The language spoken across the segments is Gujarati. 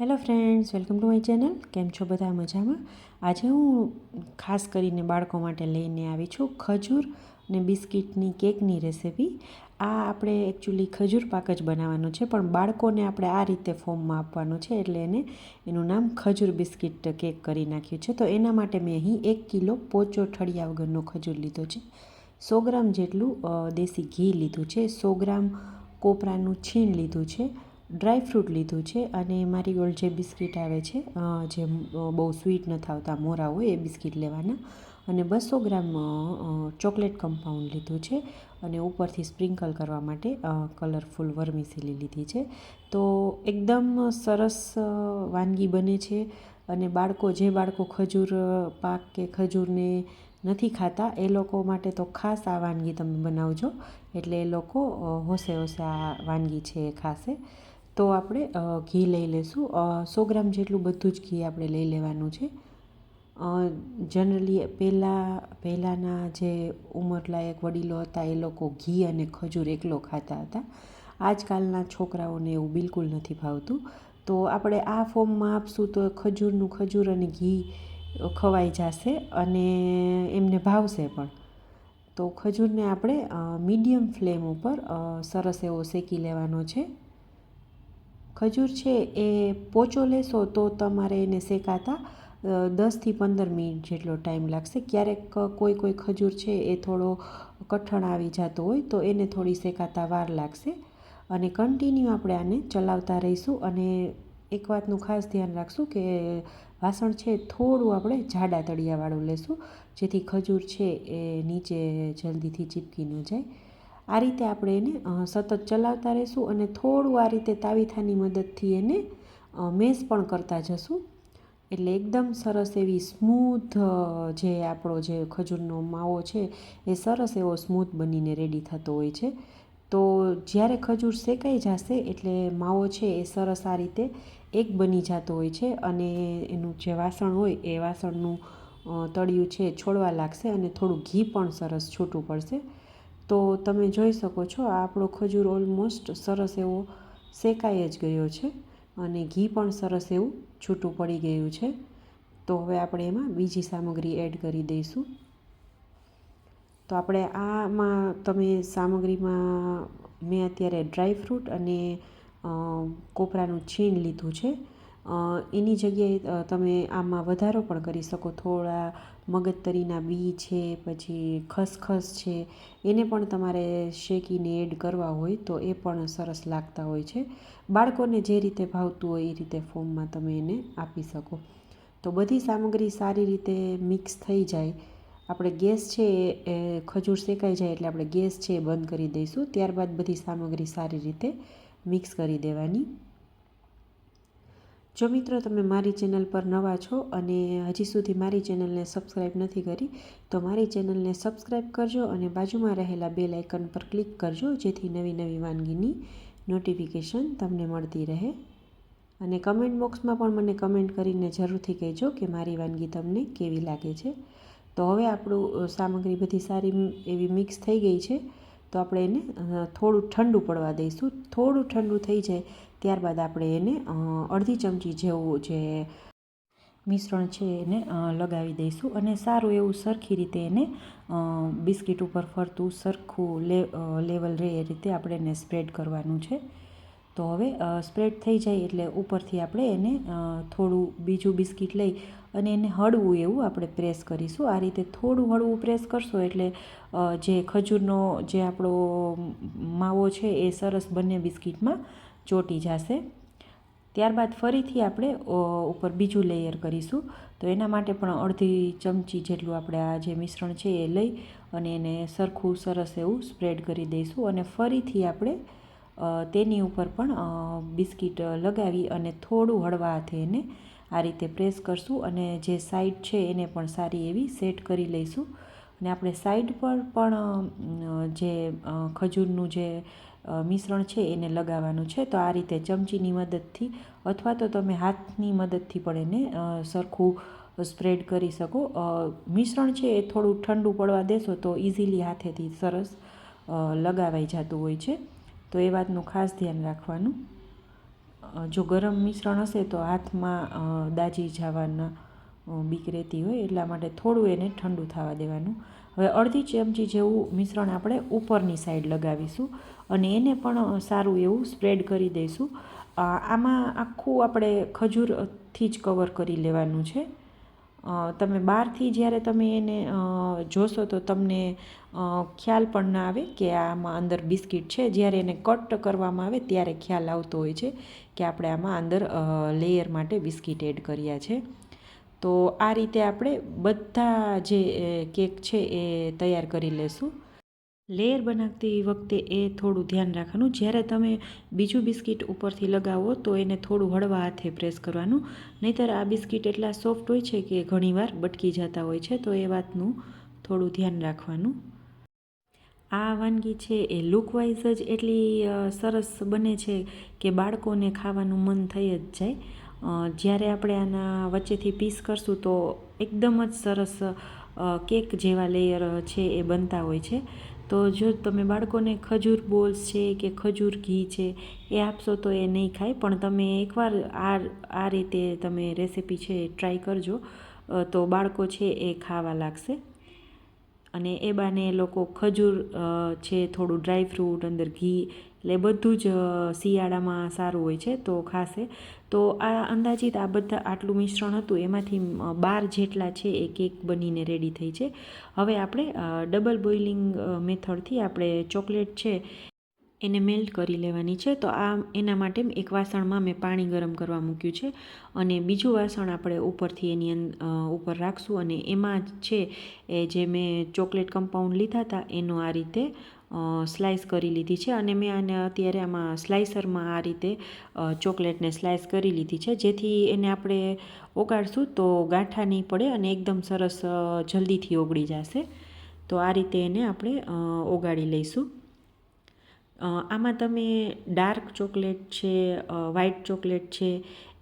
Hello friends, welcome to my channel. કેમ છો બધા મજામાં? આજે હું ખાસ કરીને બાળકો માટે લઈને આવી છું ખજૂર અને બિસ્કિટની કેકની રેસિપી. આ આપણે એકચ્યુઅલી ખજૂર પાક જ બનાવવાનો છે, પણ બાળકોને આપણે આ રીતે ફોર્મમાં આપવાનું છે, એટલે એને એનું નામ ખજૂર બિસ્કિટ કેક કરી નાખ્યું છે. તો એના માટે મેં અહીં એક કિલો પોચો ઠળિયા વગરનો ખજૂર લીધો છે. સો ગ્રામ જેટલું દેશી ઘી લીધું છે. સો ગ્રામ કોપરાનું છીણ લીધું છે. ડ્રાય ફ્રૂટ લીધું છે અને મારી ગોલ્ડ જે બિસ્કિટ આવે છે જે બહુ સ્વીટ નથી આવતા મોરા હોય એ બિસ્કિટ લેવાના. અને બસો ગ્રામ ચોકલેટ કમ્પાઉન્ડ લીધું છે અને ઉપરથી સ્પ્રિંકલ કરવા માટે કલરફુલ વર્મિસેલી લીધી છે. તો એકદમ સરસ વાનગી બને છે અને બાળકો, જે બાળકો ખજૂર પાક કે ખજૂરને નથી ખાતા, એ લોકો માટે તો ખાસ આ વાનગી તમે બનાવજો. એટલે એ લોકો હોશે હોશે આ વાનગી છે એ ખાશે. તો આપણે ઘી લઈ લઈશું સો ગ્રામ જેટલું બધું જ ઘી આપણે લઈ લેવાનું છે. જનરલી પહેલાં પહેલાંના જે ઉંમરલાયક વડીલો હતા એ લોકો ઘી અને ખજૂર એકલો ખાતા હતા. આજકાલના છોકરાઓને એવું બિલકુલ નથી ભાવતું તો આપણે આ ફોર્મમાં આપશું તો ખજૂરનું ખજૂર અને ઘી ખવાઈ જશે અને એમને ભાવશે પણ. તો ખજૂરને આપણે મીડિયમ ફ્લેમ ઉપર સરસ એવો શેકી લેવાનો છે. ખજૂર છે એ પોચો લેશો તો તમારે એને શેકાતા દસથી પંદર મિનિટ જેટલો ટાઈમ લાગશે. ક્યારેક કોઈ કોઈ ખજૂર છે એ થોડો કઠણ આવી જતો હોય તો એને થોડી શેકાતા વાર લાગશે. અને કન્ટિન્યુ આપણે આને ચલાવતા રહીશું અને એક વાતનું ખાસ ધ્યાન રાખશું કે વાસણ છે થોડું આપણે જાડા તળિયાવાળું લેશું, જેથી ખજૂર છે એ નીચે જલ્દીથી ચીપકી ન જાય. આ રીતે આપણે એને સતત ચલાવતા રહીશું અને થોડું આ રીતે તાવીથાની મદદથી એને મેસ પણ કરતા જશું. એટલે એકદમ સરસ એવી સ્મૂથ જે આપણો જે ખજૂરનો માવો છે, એ સરસ એવો સ્મૂથ બનીને રેડી થતો હોય છે. તો જ્યારે ખજૂર શેકાઈ જશે, એટલે માવો છે એ સરસ આ રીતે એક બની જતો હોય છે અને એનું જે વાસણ હોય, એ વાસણનું તળિયું છે છોડવા લાગશે અને થોડું ઘી પણ સરસ છૂટું પડશે. તો તમે જોઈ શકો છો આપણો ખજૂર ઓલમોસ્ટ સરસ એવો શેકાઈ જ ગયો છે અને ઘી પણ સરસ એવું છૂટું પડી ગયું છે. તો હવે આપણે એમાં બીજી સામગ્રી એડ કરી દઈશું. તો આપણે આમાં તમે સામગ્રીમાં મેં અત્યારે ડ્રાય ફ્રૂટ અને કોપરાનું છીણ લીધું છે. એની જગ્યાએ તમે આમાં વધારો પણ કરી શકો. થોડા મગજતરીના બી છે, પછી ખસખસ છે, એને પણ તમારે શેકીને એડ કરવા હોય તો એ પણ સરસ લાગતા હોય છે. બાળકોને જે રીતે ભાવતું હોય એ રીતે ફોર્મમાં તમે એને આપી શકો. તો બધી સામગ્રી સારી રીતે મિક્સ થઈ જાય. આપણે ગેસ છે એ ખજૂર શેકાઈ જાય એટલે આપણે ગેસ છે એ બંધ કરી દઈશું. ત્યારબાદ બધી સામગ્રી સારી રીતે મિક્સ કરી દેવાની. જો મિત્રો તમે મારી ચેનલ પર નવા છો અને હજી સુધી મારી ચેનલને સબસ્ક્રાઈબ નથી કરી, તો મારી ચેનલને સબસ્ક્રાઈબ કરજો અને બાજુમાં રહેલા બે લાઇકન પર ક્લિક કરજો, જેથી નવી નવી વાનગીની નોટિફિકેશન તમને મળતી રહે. અને કમેન્ટ બોક્સમાં પણ મને કમેન્ટ કરીને જરૂરથી કહેજો કે મારી વાનગી તમને કેવી લાગે છે. તો હવે આપણું સામગ્રી બધી સારી, એવી મિક્સ થઈ ગઈ છે. તો આપણે એને થોડું ઠંડુ પડવા દઈશું. થોડું ઠંડુ થઈ જાય ત્યારબાદ આપણે એને અડધી ચમચી જેવું જે મિશ્રણ છે એને લગાવી દઈશું અને સારું એવું સરખી રીતે એને બિસ્કિટ ઉપર ફરતું સરખું લેવલ રહે એ રીતે આપણે એને સ્પ્રેડ કરવાનું છે. તો હવે સ્પ્રેડ થઈ જાય એટલે ઉપરથી આપણે એને થોડું બીજું બિસ્કિટ લઈ અને એને હળવું એવું આપણે પ્રેસ કરીશું. આ રીતે થોડું હળવું પ્રેસ કરશો એટલે જે ખજૂરનો જે આપણો માવો છે એ સરસ બંને બિસ્કિટમાં ચોટી જશે. ત્યારબાદ ફરીથી આપણે ઉપર બીજું લેયર કરીશું. તો એના માટે પણ અડધી ચમચી જેટલું આપણે આ જે મિશ્રણ છે એ લઈ અને એને સરખું સરસ એવું સ્પ્રેડ કરી દઈશું અને ફરીથી આપણે તેની ઉપર પણ બિસ્કિટ લગાવી અને થોડું હળવા હાથે એને આ રીતે પ્રેસ કરશું અને જે સાઈડ છે એને પણ સારી એવી સેટ કરી લઈશું. અને આપણે સાઈડ પર પણ જે ખજૂરનું જે મિશ્રણ છે એને લગાવવાનું છે. તો આ રીતે ચમચીની મદદથી અથવા તો તમે હાથની મદદથી પણ એને સરખું સ્પ્રેડ કરી શકો. મિશ્રણ છે એ થોડું ઠંડુ પડવા દેશો તો ઇઝીલી હાથેથી સરસ લગાવાઈ જતું હોય છે. તો એ વાતનું ખાસ ધ્યાન રાખવાનું. જો ગરમ મિશ્રણ હશે તો હાથમાં દાજી જવાના બીક રહેતી હોય એટલા માટે થોડું એને ઠંડુ થવા દેવાનું. હવે અડધી ચમચી જેવું મિશ્રણ આપણે ઉપરની સાઈડ લગાવીશું અને એને પણ સારું એવું સ્પ્રેડ કરી દઈશું. આમાં આખું આપણે ખજૂરથી જ કવર કરી લેવાનું છે. તમે બહારથી જ્યારે તમે એને જોશો તો તમને ખ્યાલ પણ ના આવે કે આમાં અંદર બિસ્કિટ છે. જ્યારે એને કટ કરવામાં આવે ત્યારે ખ્યાલ આવતો હોય છે કે આપણે આમાં અંદર લેયર માટે બિસ્કિટ એડ કર્યા છે. તો આ રીતે આપણે બધા જે કેક છે એ તૈયાર કરી લેશું. લેયર બનાવતી વખતે એ થોડું ધ્યાન રાખવાનું. જ્યારે તમે બીજું બિસ્કિટ ઉપરથી લગાવો, તો એને થોડું હળવા હાથે પ્રેસ કરવાનું. નહીંતર આ બિસ્કિટ એટલા સોફ્ટ હોય છે કે ઘણીવાર બટકી જતા હોય છે, તો એ વાતનું થોડું ધ્યાન રાખવાનું. આ વાનગી છે એ લુકવાઇઝ જ એટલી સરસ બને છે કે બાળકોને ખાવાનું મન થઈ જ જાય. જ્યારે આપણે આના વચ્ચેથી પીસ કરશું, તો એકદમ જ સરસ કેક જેવા લેયર છે એ બનતા હોય છે. તો જો તમે બાળકોને ખજૂર બોલ્સ છે કે ખજૂર ઘી છે, એ આપશો તો એ નહીં ખાય. પણ તમે એકવાર આ આ રીતે તમે રેસીપી છે ટ્રાય કરજો. તો બાળકો છે એ ખાવા લાગશે. અને એ બાને લોકો ખજૂર છે, થોડું ડ્રાય ફ્રૂટ, અંદર ઘી એટલે બધું જ શિયાળામાં સારું હોય છે તો ખાસે તો આ અંદાજિત આ બધા આટલું મિશ્રણ હતું એમાંથી બાર જેટલા છે એ કેક બનીને રેડી થઈ છે. હવે આપણે ડબલ બોઇલિંગ મેથડથી આપણે ચોકલેટ છે એને મેલ્ટ કરી લેવાની છે. તો આ એના માટે એક વાસણમાં મેં પાણી ગરમ કરવા મૂક્યું છે અને બીજું વાસણ આપણે ઉપરથી એની ઉપર રાખશું અને એમાં છે એ જે મેં ચોકલેટ કમ્પાઉન્ડ લીધા હતા એનો આ રીતે સ્લાઇસ કરી લીધી છે અને મેં આને અત્યારે આમાં સ્લાઇસરમાં આ રીતે ચોકલેટને સ્લાઇસ કરી લીધી છે. જેથી એને આપણે ઓગાળશું તો ગાંઠા નહીં પડે અને એકદમ સરસ જલ્દીથી ઓગળી જશે. તો આ રીતે એને આપણે ઓગાળી લઈશું. આમાં તમે ડાર્ક ચોકલેટ છે વ્હાઇટ ચોકલેટ છે,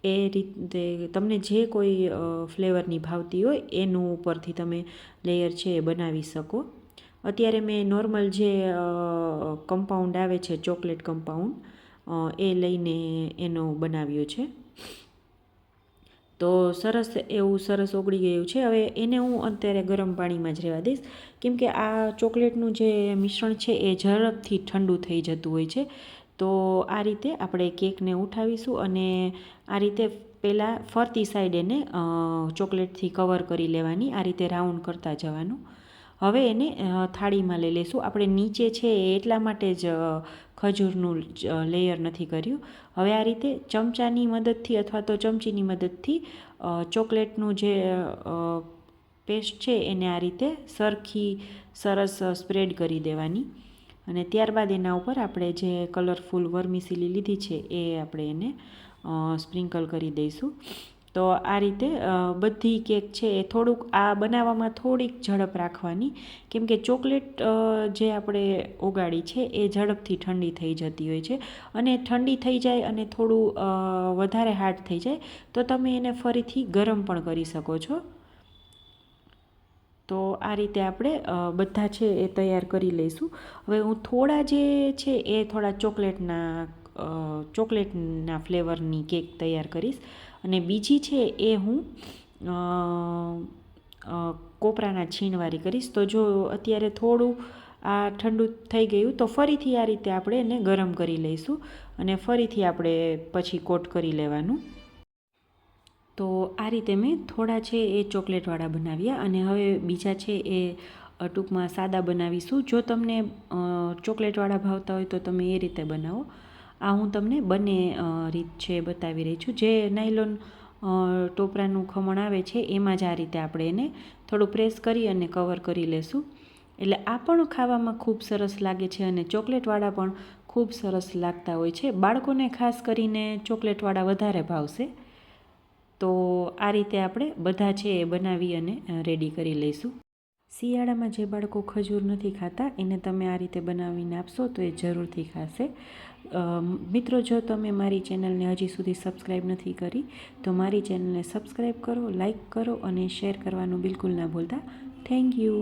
એ રીતે તમને જે કોઈ ફ્લેવરની ભાવતી હોય એનું ઉપરથી તમે લેયર છે એ બનાવી શકો. અત્યારે મેં નોર્મલ જે કમ્પાઉન્ડ આવે છે ચોકલેટ કમ્પાઉન્ડ એ લઈને એનો બનાવ્યો છે. તો સરસ એવું સરસ ઓગળી ગયું છે. હવે એને હું અત્યારે ગરમ પાણીમાં જ રહેવા દઈશ. કેમ કે આ ચોકલેટનું જે મિશ્રણ છે એ ઝડપથી ઠંડુ થઈ જતું હોય છે. તો આ રીતે આપણે કેકને ઉઠાવીશું અને આ રીતે પહેલાં ફરતી સાઈડ એને ચોકલેટથી કવર કરી લેવાની, આ રીતે રાઉન્ડ કરતા જવાનું. હવે એને થાળીમાં લઈ લઈશું આપણે નીચે છે એટલા માટે જ ખજૂરનું લેયર નથી કર્યું. હવે આ રીતે ચમચાની મદદથી અથવા તો ચમચીની મદદથી ચોકલેટનું જે પેસ્ટ છે એને આ રીતે સરખી, સરસ સ્પ્રેડ કરી દેવાની. અને ત્યારબાદ એના ઉપર આપણે જે કલરફુલ વર્મિસીલી લીધી છે એ આપણે એને સ્પ્રિંકલ કરી દઈશું. તો આ રીતે બધી કેક છે એ થોડુંક આ બનાવવામાં થોડીક ઝડપ રાખવાની. કેમ કે ચોકલેટ જે આપણે ઓગાળી છે એ ઝડપથી ઠંડી થઈ જતી હોય છે. અને ઠંડી થઈ જાય અને થોડું વધારે હાર્ડ થઈ જાય, તો તમે એને ફરીથી ગરમ પણ કરી શકો છો. તો આ રીતે આપણે બધા છે એ તૈયાર કરી લઈશું. હવે હું થોડા જે છે એ થોડા ચોકલેટના ચોકલેટના ફ્લેવરની કેક તૈયાર કરીશ. અને બીજી છે એ હું કોપરાના છીણવાળી કરીશ. તો જો અત્યારે થોડું આ ઠંડુ થઈ ગયું તો ફરીથી આ રીતે આપણે એને ગરમ કરી લઈશું અને ફરીથી આપણે પછી કોટ કરી લેવાનું. તો આ રીતે મેં થોડા છે એ ચોકલેટવાળા બનાવ્યા અને હવે બીજા છે એ ટૂંકમાં સાદા બનાવીશું. જો તમને ચોકલેટવાળા ભાવતા હોય તો તમે એ રીતે બનાવો. આ હું તમને બંને રીત છે બતાવી રહી છું. જે નાયલોન ટોપરાનું ખમણ આવે છે, એમાં જ આ રીતે આપણે એને થોડું પ્રેસ કરી અને કવર કરી લેશું. એટલે આ પણ ખાવામાં ખૂબ સરસ લાગે છે અને ચોકલેટવાળા પણ ખૂબ સરસ લાગતા હોય છે. બાળકોને ખાસ કરીને ચોકલેટવાળા વધારે ભાવશે. તો આ રીતે આપણે બધા છે એ બનાવી અને રેડી કરી લઈશું. શિયાળામાં જે બાળકો ખજૂર નથી ખાતા, એને તમે આ રીતે બનાવીને આપશો તો એ જરૂરથી ખાશે. મિત્રો, જો તમે મારી ચેનલને હજી સુધી સબસ્ક્રાઈબ નથી કરી, તો મારી ચેનલને સબસ્ક્રાઈબ કરો લાઈક કરો અને શેર કરવાનું બિલકુલ ના ભૂલતા. Thank you.